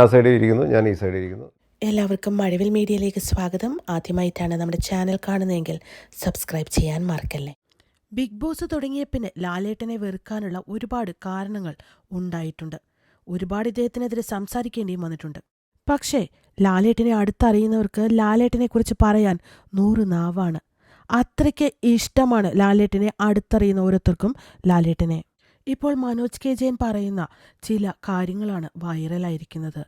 ആ സൈഡിൽ ഇരിക്കുന്നു ഞാൻ ഈ സൈഡിൽ ഇരിക്കുന്നു. എല്ലാവർക്കും മഴവിൽ മീഡിയയിലേക്ക് സ്വാഗതം. ആദ്യമായിട്ടാണ് നമ്മുടെ ചാനൽ കാണുന്നതെങ്കിൽ സബ്സ്ക്രൈബ് ചെയ്യാൻ മറക്കല്ലേ. ബിഗ് ബോസ് തുടങ്ങിയ പിന്നെ ലാലേട്ടനെ വെറുക്കാനുള്ള ഒരുപാട് കാരണങ്ങൾ ഉണ്ടായിട്ടുണ്ട്. ഒരുപാട് ഇദ്ദേഹത്തിനെതിരെ സംസാരിക്കേണ്ടിയും വന്നിട്ടുണ്ട്. പക്ഷേ ലാലേട്ടനെ അടുത്തറിയുന്നവർക്ക് ലാലേട്ടനെ കുറിച്ച് പറയാൻ നൂറ് നാവാണ്. അത്രയ്ക്ക് ഇഷ്ടമാണ് ലാലേട്ടനെ അടുത്തറിയുന്ന ഓരോരുത്തർക്കും ലാലേട്ടനെ. ഇപ്പോൾ മനോജ് കെ ജയൻ പറയുന്ന ചില കാര്യങ്ങളാണ് വൈറലായിരിക്കുന്നത്.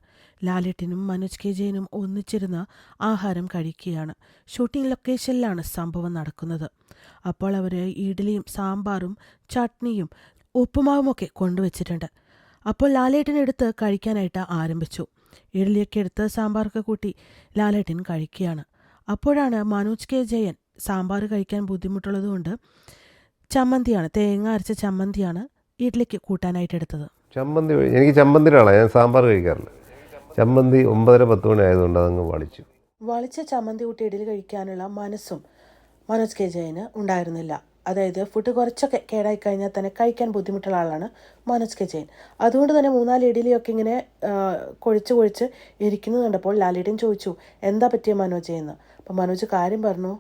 ലാലേട്ടനും മനോജ് കെ ജയനും ഒന്നിച്ചിരുന്ന് ആഹാരം കഴിക്കുകയാണ്. ഷൂട്ടിംഗ് ലൊക്കേഷനിലാണ് സംഭവം നടക്കുന്നത്. അപ്പോൾ അവർ ഇഡ്ഡലിയും സാമ്പാറും ചട്നിയും ഉപ്പുമാവുമൊക്കെ കൊണ്ടുവച്ചിട്ടുണ്ട്. അപ്പോൾ ലാലേട്ടനെടുത്ത് കഴിക്കാനായിട്ട് ആരംഭിച്ചു. ഇഡ്ഡലിയൊക്കെ എടുത്ത് സാമ്പാറൊക്കെ കൂട്ടി ലാലേട്ടൻ കഴിക്കുകയാണ്. അപ്പോഴാണ് മനോജ് കെ ജയൻ സാമ്പാർ കഴിക്കാൻ ബുദ്ധിമുട്ടുള്ളതുകൊണ്ട് ചമ്മന്തിയാണ് തേങ്ങ അരച്ച ചമ്മന്തിയാണ് ഇഡ്ഡലിക്ക് കൂട്ടാനായിട്ട് എടുത്തത്. ചമ്മന്തി എനിക്ക് ചമ്മന്തിയുടെ ആളാണ് ഞാൻ സാമ്പാർ കഴിക്കാറില്ല. ചമ്മന്തി ഒമ്പതര പത്ത് മണി ആയതുകൊണ്ട് അതങ്ങ് വളിച്ചു. വളിച്ച ചമ്മന്തി കൂട്ടി ഇഡലി കഴിക്കാനുള്ള മനസ്സും മനോജ് കെ ജയന് ഉണ്ടായിരുന്നില്ല. അതായത് ഫുഡ് കുറച്ചൊക്കെ കേടായി കഴിഞ്ഞാൽ തന്നെ കഴിക്കാൻ ബുദ്ധിമുട്ടുള്ള ആളാണ് മനോജ് കെ ജയൻ. അതുകൊണ്ട് തന്നെ മൂന്നാൽ ഇഡലിയൊക്കെ ഇങ്ങനെ കൊഴിച്ച് കൊഴിച്ച് ഇരിക്കുന്നത് കണ്ടപ്പോൾ ലാലേട്ടൻ ചോദിച്ചു എന്താ പറ്റിയ മനോജ് എന്ന്? അപ്പോൾ മനോജ് കാര്യം പറഞ്ഞു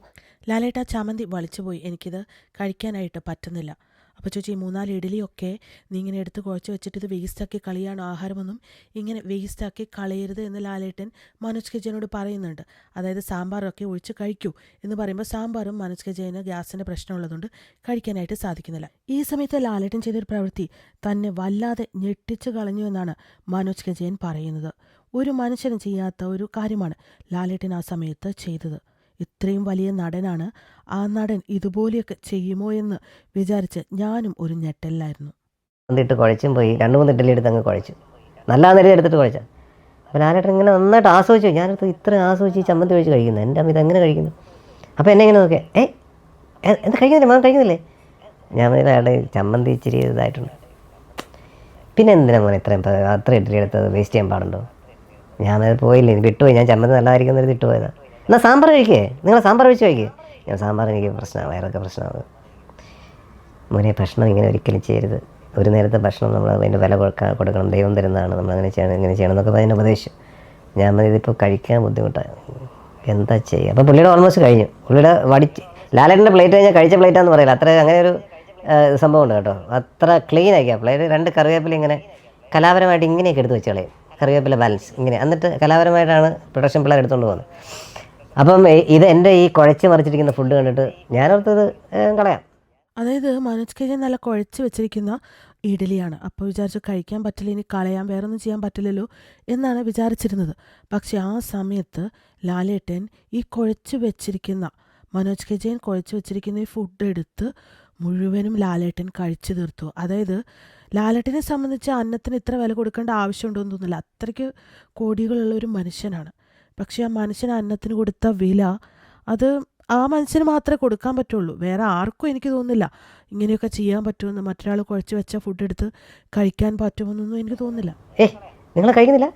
ലാലേട്ട ചമ്മന്തി വളിച്ചു പോയി. എനിക്കിത് കഴിക്കാനായിട്ട് പറ്റുന്നില്ല. അപ്പോൾ ചോദിച്ചാൽ ഈ മൂന്നാൽ ഇഡലിയൊക്കെ നീ ഇങ്ങനെ എടുത്ത് കുഴച്ച് വെച്ചിട്ട് ഇത് വേസ്റ്റാക്കി കളിയാണ് ആഹാരമൊന്നും ഇങ്ങനെ വേസ്റ്റാക്കി കളയരുത് എന്ന് ലാലേട്ടൻ മനോജ് കെ ജയനോട് പറയുന്നുണ്ട്. അതായത് സാമ്പാറൊക്കെ ഒഴിച്ച് കഴിക്കൂ എന്ന് പറയുമ്പോൾ സാമ്പാറും മനോജ് കെ ജയന് ഗ്യാസിന്റെ പ്രശ്നമുള്ളതുകൊണ്ട് കഴിക്കാനായിട്ട് സാധിക്കുന്നില്ല. ഈ സമയത്ത് ലാലേട്ടൻ ചെയ്തൊരു പ്രവൃത്തി തന്നെ വല്ലാതെ ഞെട്ടിച്ചു കളഞ്ഞു എന്നാണ് മനോജ് കെ ജയൻ പറയുന്നത്. ഒരു മനുഷ്യനും ചെയ്യാത്ത ഒരു കാര്യമാണ് ലാലേട്ടൻ ആ സമയത്ത് ചെയ്തത്. ഇത്രയും വലിയ നടനാണ് ആ നടൻ ഇതുപോലെയൊക്കെ ചെയ്യുമോ എന്ന് വിചാരിച്ച് ഞാനും ഒരു ഞെട്ടലിലായിരുന്നു. എന്നിട്ട് കുഴച്ചും പോയി. രണ്ട് മൂന്ന് ഇഡ്ഡലി എടുത്ത് അങ്ങ് കുഴച്ചു. നല്ല നില എടുത്തിട്ട് കുഴച്ച. അപ്പോൾ ലാലേട്ടൻ ഇങ്ങനെ നന്നായിട്ട് ആസ്വദിച്ചു. ഞാനടുത്ത് ഇത്ര ആസ്വദിച്ച് ചമ്മന്തി കഴിച്ച് കഴിക്കുന്നു. എന്റെ അമ്മ ഇതെങ്ങനെ കഴിക്കുന്നു? അപ്പോൾ എന്നെ ഇങ്ങനെ നോക്കിയാൽ എ- എന്താ കഴിക്കുന്നില്ലേ? മകൻ കഴിക്കുന്നില്ലേ? ഞാൻ അയാളുടെ ചമ്മന്തി ഇച്ചിരി ഇതായിട്ടുണ്ട്. പിന്നെ എന്തിനാ മോനെ ഇത്രയും അത്ര ഇഡ്ഡലി എടുത്തത്? വേസ്റ്റ് ചെയ്യാൻ പാടുണ്ടോ? ഞാൻ പോയില്ലേ. വിട്ടുപോയി. ഞാൻ ചമ്മന്തി നല്ലതായിരിക്കും എന്നൊരു വിട്ടുപോയതാണ് എന്നാൽ സാമ്പാർ കഴിക്കേ. നിങ്ങൾ സാമ്പാർ വെച്ച് കഴിക്കേ. ഞാൻ സാമ്പാർ എനിക്ക് പ്രശ്നമാണ് വയറൊക്കെ പ്രശ്നമാണ് മോനെ ഭക്ഷണം ഇങ്ങനെ ഒരിക്കലും ചെയ്യരുത്. ഒരു നേരത്തെ ഭക്ഷണം നമ്മൾ അതിന്റെ വില കൊടുക്കാൻ കൊടുക്കണം. ദൈവം തരുന്നതാണ്. നമ്മൾ അങ്ങനെ ചെയ്യണം ഇങ്ങനെ ചെയ്യണം എന്നൊക്കെ അതിനെ ഉപദേശം. ഞാൻ പറഞ്ഞു, ഇതിപ്പോൾ കഴിക്കാൻ ബുദ്ധിമുട്ടാണ് എന്താ ചെയ്യുക അപ്പോൾ പുള്ളിയുടെ ഓൾമോസ്റ്റ് കഴിഞ്ഞു. പുള്ളിയുടെ വടിച്ച് ലാലേട്ടന്റെ പ്ലേറ്റ് കഴിഞ്ഞാൽ കഴിച്ച പ്ലേറ്റാന്ന് പറയില്ല. അത്ര അങ്ങനെ ഒരു സംഭവം ഉണ്ട് കേട്ടോ. അത്ര ക്ലീൻ ആക്കിയ പ്ലേറ്റ് രണ്ട് കറിവേപ്പില ഇങ്ങനെ കലാപരമായിട്ട് ഇങ്ങനെയൊക്കെ എടുത്ത് വെച്ച് കളയും. കറിവേപ്പില ബാലൻസ് ഇങ്ങനെ. എന്നിട്ട് കലാപരമായിട്ടാണ് പ്രൊഡക്ഷൻ പിള്ളേർ എടുത്തുകൊണ്ട് പോകുന്നത് അപ്പം ഇത് എന്റെ ഈ കുഴച്ച് മറിച്ചിരിക്കുന്ന ഫുഡ് കണ്ടിട്ട് ഞാനോർത്തത് ഓർത്തത് കളയാം. അതായത് മനോജ് കെ ജി നല്ല കുഴച്ച് വെച്ചിരിക്കുന്ന ഇഡലിയാണ്. അപ്പോൾ വിചാരിച്ചു കഴിക്കാൻ പറ്റില്ല ഇനി കളയാൻ വേറൊന്നും ചെയ്യാൻ പറ്റില്ലല്ലോ എന്നാണ് വിചാരിച്ചിരുന്നത്. പക്ഷെ ആ സമയത്ത് ലാലേട്ടൻ ഈ കുഴച്ച് വെച്ചിരിക്കുന്ന മനോജ് കെ ജയൻ കുഴച്ച് വെച്ചിരിക്കുന്ന ഈ ഫുഡ് എടുത്ത് മുഴുവനും ലാലേട്ടൻ കഴിച്ചു തീർത്തു. അതായത് ലാലേട്ടനെ സംബന്ധിച്ച് അന്നത്തിന് ഇത്ര വില കൊടുക്കേണ്ട ആവശ്യമുണ്ടോ എന്ന് തോന്നുന്നില്ല. അത്രയ്ക്ക് കോടികളുള്ള ഒരു മനുഷ്യനാണ്. പക്ഷേ ആ മനുഷ്യൻ അന്നത്തിന് കൊടുത്ത വില അത് ആ മനുഷ്യന് മാത്രമേ കൊടുക്കാൻ പറ്റുള്ളൂ. വേറെ ആർക്കും എനിക്ക് തോന്നുന്നില്ല ഇങ്ങനെയൊക്കെ ചെയ്യാൻ പറ്റുമെന്ന് മറ്റൊരാൾ കുഴച്ച് വെച്ച ഫുഡ് എടുത്ത് കഴിക്കാൻ പറ്റുമെന്നൊന്നും എനിക്ക് തോന്നുന്നില്ല. ഏ നിങ്ങൾ കഴിക്കുന്നില്ല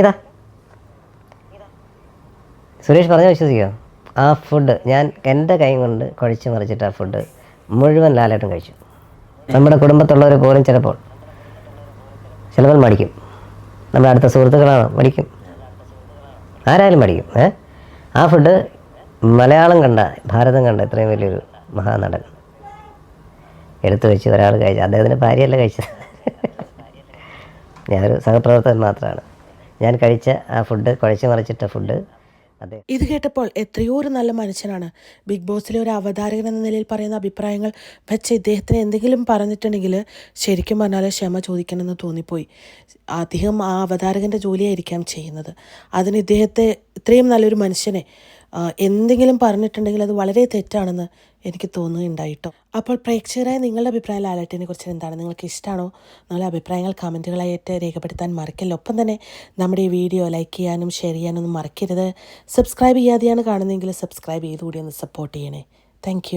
ഇതാ. സുരേഷ് പറഞ്ഞ വിശ്വസിക്കുക ആ ഫുഡ് ഞാൻ എന്റെ കൈ കൊണ്ട് കുഴച്ച് മറിച്ചിട്ട് ആ ഫുഡ് മുഴുവൻ ലാലേട്ടൻ കഴിച്ചു. നമ്മുടെ കുടുംബത്തുള്ളവർ പോലും ചിലപ്പോൾ ചിലപ്പോൾ മടിക്കും. നമ്മുടെ അടുത്ത സുഹൃത്തുക്കളാണ് മടിക്കും. ആരായാലും മടിക്കും ഏ? ആ ഫുഡ് മലയാളം കണ്ട ഭാരതം കണ്ട ഇത്രയും വലിയൊരു മഹാനടൻ എടുത്തു വെച്ച് ഒരാൾ കഴിച്ചു അദ്ദേഹത്തിന്റെ ഭാര്യയല്ല കഴിച്ചത്? ഞാനൊരു സഹപ്രവർത്തകൻ മാത്രമാണ് ഞാൻ കഴിച്ച ആ ഫുഡ് കുഴച്ച് മറിച്ചിട്ട ഫുഡ് ഇത് കേട്ടപ്പോൾ എത്രയോ ഒരു നല്ല മനുഷ്യനാണ്. ബിഗ് ബോസിലെ ഒരു അവതാരകൻ എന്ന നിലയിൽ പറയുന്ന അഭിപ്രായങ്ങൾ വെച്ച് ഇദ്ദേഹത്തിന് എന്തെങ്കിലും പറഞ്ഞിട്ടുണ്ടെങ്കിൽ ശരിക്കും പറഞ്ഞാൽ ക്ഷമ ചോദിക്കണമെന്ന് തോന്നിപ്പോയി. അദ്ദേഹം ആ അവതാരകന്റെ ജോലിയായിരിക്കാം ചെയ്യുന്നത്. അതിന് ഇദ്ദേഹത്തെ ഇത്രയും നല്ലൊരു മനുഷ്യനെ എന്തെങ്കിലും പറഞ്ഞിട്ടുണ്ടെങ്കിൽ അത് വളരെ തെറ്റാണെന്ന് എനിക്ക് തോന്നുകയുണ്ടായിട്ടോ അപ്പോൾ പ്രേക്ഷകരായ നിങ്ങളുടെ അഭിപ്രായം ലാലേട്ടിനെ കുറിച്ച് എന്താണ്? നിങ്ങൾക്ക് ഇഷ്ടമാണോ നിങ്ങളുടെ അഭിപ്രായങ്ങൾ കമന്റുകളായിട്ട് രേഖപ്പെടുത്താൻ മറക്കില്ല? ഒപ്പം തന്നെ നമ്മുടെ ഈ വീഡിയോ ലൈക്ക് ചെയ്യാനും ഷെയർ ചെയ്യാനൊന്നും മറക്കരുത്. സബ്സ്ക്രൈബ് ചെയ്യാതെയാണ് കാണുന്നതെങ്കിൽ സബ്സ്ക്രൈബ് ചെയ്തുകൂടി ഒന്ന് സപ്പോർട്ട് ചെയ്യണേ. താങ്ക്